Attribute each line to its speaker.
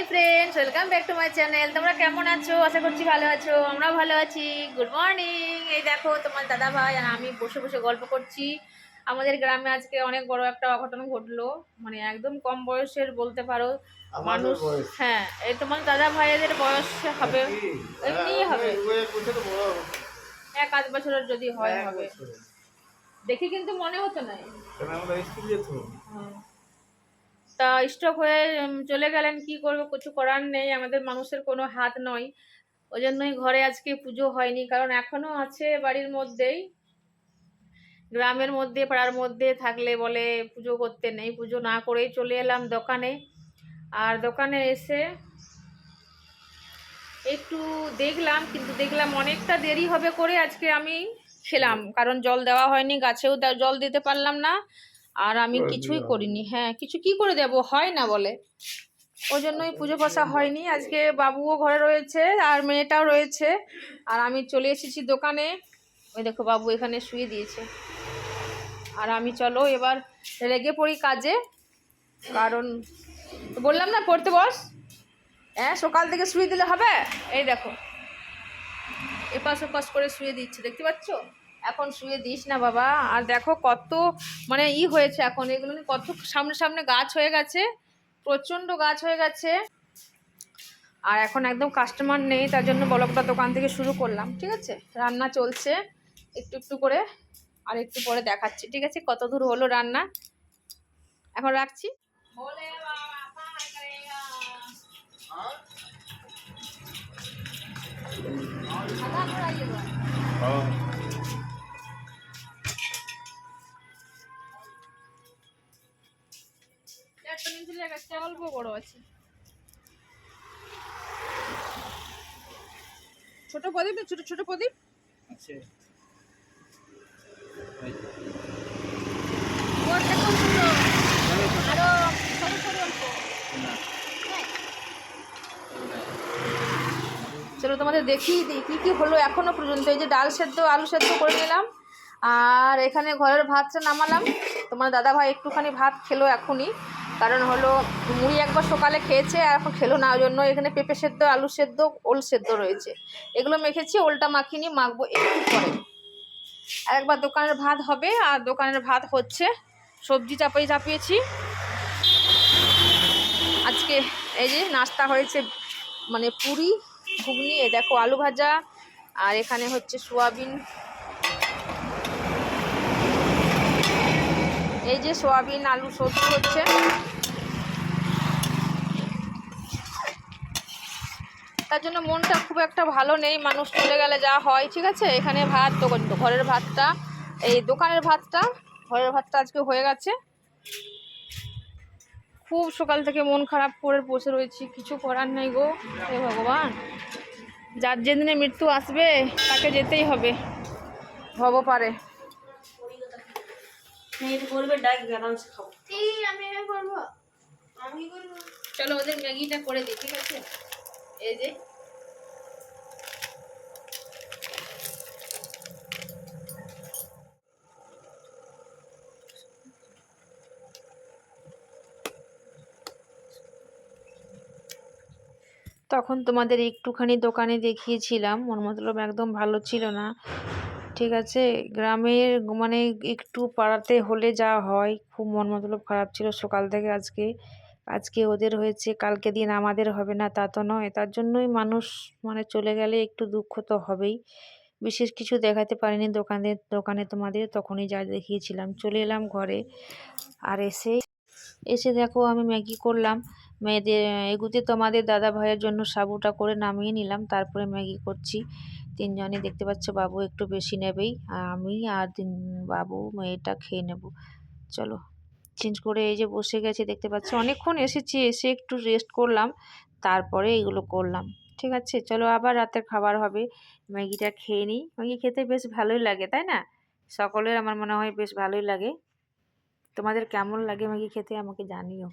Speaker 1: Hi friends welcome back to my channel তোমরা কেমন আছো? আশা করছি ভালো আছো। আমরাও ভালো আছি। গুড মর্নিং এই দেখো তোমার দাদা ভাই আর আমি বসে বসে গল্প করছি। আমাদের গ্রামে আজকে অনেক বড় একটা অঘটন ঘটলো। মানে একদম কম বয়সের বলতে পারো মানুষ। হ্যাঁ এই তোমার দাদা ভাইয়েদের বয়স হবে। এমনিই হবে।
Speaker 2: হ্যাঁ, হবে।
Speaker 1: এক আধ বছরের যদি হয় হবে। দেখি কিন্তু মনে হতো না
Speaker 2: কারণ আমরা স্কুল যেত
Speaker 1: হ্যাঁ। তা স্ট্রোক হয়ে চলে গেলেন, কি করব? কিছু করার নেই, আমাদের মানুষের কোনো হাত নয়। ওই জন্যই ঘরে আজকে পুজো হয়নি, কারণ এখনও আছে বাড়ির মধ্যেই। গ্রামের মধ্যে, পাড়ার মধ্যে থাকলে বলে পুজো করতে নেই, পুজো না করেই চলে এলাম দোকানে। আর দোকানে এসে একটু দেখলাম, কিন্তু দেখলাম অনেকটা দেরি হবে করে আজকে আমি খেলাম। কারণ জল দেওয়া হয়নি, গাছেও জল দিতে পারলাম না। আর আমি কিছুই করিনি। হ্যাঁ কিছু কি করে দেব? হয় না বলে। ওই জন্যই পুজো বসা হয়নি। আজকে বাবুও ঘরে রয়েছে আর মেয়েটাও রয়েছে। আর আমি চলে এসেছি দোকানে। ওই দেখো বাবু এখানে শুয়ে দিয়েছে। আর আমি চলো এবার রেগে পড়ি কাজে। কারণ বললাম না পড়তে বস। হ্যাঁ সকাল থেকে শুয়ে দিলে হবে? এই দেখো। এপাশ ওপাশ করে শুয়ে দিচ্ছে। দেখতে পাচ্ছ? এখন শুয়ে দিস না বাবা। আর দেখো কত মানে ই হয়েছে এখন এগুলো নিয়ে কত সামনে সামনে গাছ হয়ে গেছে প্রচণ্ড গাছ হয়ে গেছে। আর এখন একদম কাস্টমার নেই তার জন্য বলকটা দোকান থেকে শুরু করলাম ঠিক আছে? রান্না চলছে একটু একটু করে আর একটু পরে দেখাচ্ছি ঠিক আছে? কত দূর হলো রান্না? এখন রাখছি। বলে একটা অল্প বড় আছে। ছোট প্রদীপ না ছোট ছোট প্রদীপ। চলো তোমাদের দেখিয়ে দিই কী কী হলো এখনও পর্যন্ত। এই যে ডাল সেদ্ধ আলু সেদ্ধ করে নিলাম। আর এখানে ঘরের ভাতটা নামালাম। তোমার দাদা ভাই একটুখানি ভাত খেলো এখনই। কারণ হলো মুড়ি একবার সকালে খেয়েছে আর এখন খেলো না, ওই জন্য এখানে পেঁপে সেদ্ধ, আলু সেদ্ধ, ওল সেদ্ধ রয়েছে। এগুলো মেখেছি, ওলটা মাখিনি, মাখবো একটু পরে। আর একবার দোকানের ভাত হবে, আর দোকানের ভাত হচ্ছে সবজি চাপাই চাপিয়েছি। আজকে এই যে নাস্তা হয়েছে মানে পুরি, ঘুগনি, এ দেখো আলু ভাজা, আর এখানে হচ্ছে সোয়াবিন যে সোয়াবিন, আলু, সবজি হচ্ছে। তার জন্য মনটা খুব একটা ভালো নেই, মানুষ চলে গেলে যা হয়, ঠিক আছে? এখানে ভাত, দোকান ঘরের ভাতটা, এই দোকানের ভাতটা, ঘরের ভাতটা আজকে হয়ে গেছে। খুব সকাল থেকে মন খারাপ করে বসে রয়েছি, কিছু করার নেই গো, হে ভগবান। যার যেদিনে মৃত্যু আসবে, তাকে যেতেই হবে ভব পারে। চলো ওদের ম্যাগিটা করে দিই ঠিক আছে? এই যে। তখন তোমাদের একটুখানি দোকানে দেখিয়েছিলাম ওর মতলব একদম ভালো ছিল না। ঠিক আছে? গ্রামের মানে একটু পাড়াতে হলে যা হয়, খুব মন মতলব খারাপ ছিল সকাল থেকে আজকে। আজকে ওদের হয়েছে, কালকে দিন আমাদের হবে না, তা তো নয়। তার জন্যই মানুষ মানে চলে গেলে একটু দুঃখ তো হবেই। বিশেষ কিছু দেখাতে পারিনি দোকানে দোকানে তোমাদের, তখনই যা দেখিয়েছিলাম। চলে এলাম ঘরে আর এসে এসে দেখো আমি ম্যাগি করলাম। মেয়েদের, এগুতে তোমাদের দাদা ভাইয়ের জন্য সাবুটা করে নামিয়ে নিলাম, তারপরে ম্যাগি করছি। তিনজনে দেখতে পাচ্ছ, বাবু একটু বেশি নেবেই আমি আর তিন, বাবু, মেয়েটা খেয়ে নেব। চলো চেঞ্জ করে এই যে বসে গেছে, দেখতে পাচ্ছ। অনেকক্ষণ এসেছি, এসে একটু রেস্ট করলাম, তারপরে এগুলো করলাম। ঠিক আছে, চলো আবার রাতের খাবার হবে। ম্যাগিটা খেয়ে নিই। ম্যাগি খেতে বেশ ভালোই লাগে, তাই না? সকলের আমার মনে হয় বেশ ভালোই লাগে। তোমাদের কেমন লাগে ম্যাগি খেতে, আমাকে জানিও।